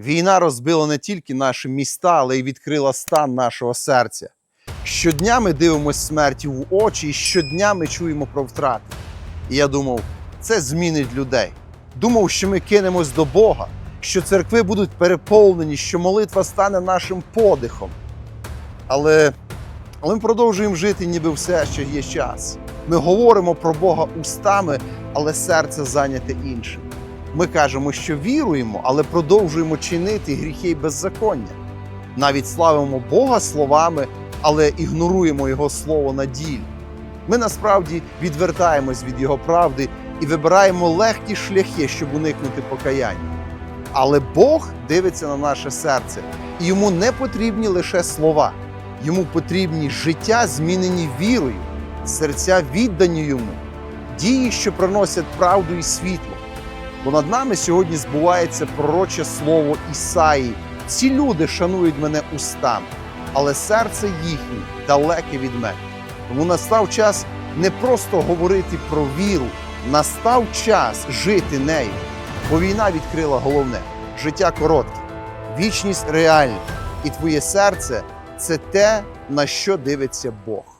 Війна розбила не тільки наші міста, але й відкрила стан нашого серця. Щодня ми дивимося смерті в очі, і щодня ми чуємо про втрати. І я думав, це змінить людей. Думав, що ми кинемось до Бога, що церкви будуть переповнені, що молитва стане нашим подихом. Але, але ми продовжуємо жити, ніби все ще є час. Ми говоримо про Бога устами, але серце зайняте іншим. Ми кажемо, що віруємо, але продовжуємо чинити гріхи й беззаконня. Навіть славимо Бога словами, але ігноруємо Його слово на ділі. Ми насправді відвертаємось від Його правди і вибираємо легкі шляхи, щоб уникнути покаяння. Але Бог дивиться на наше серце, і йому не потрібні лише слова, йому потрібні життя, змінені вірою, серця віддані йому, дії, що приносять правду і світло. Бо над нами сьогодні збувається пророче слово Ісаї. Ці люди шанують мене устами, але серце їхнє далеке від мене. Тому настав час не просто говорити про віру, настав час жити нею. Бо війна відкрила головне: життя коротке, вічність реальна, і твоє серце це те, на що дивиться Бог.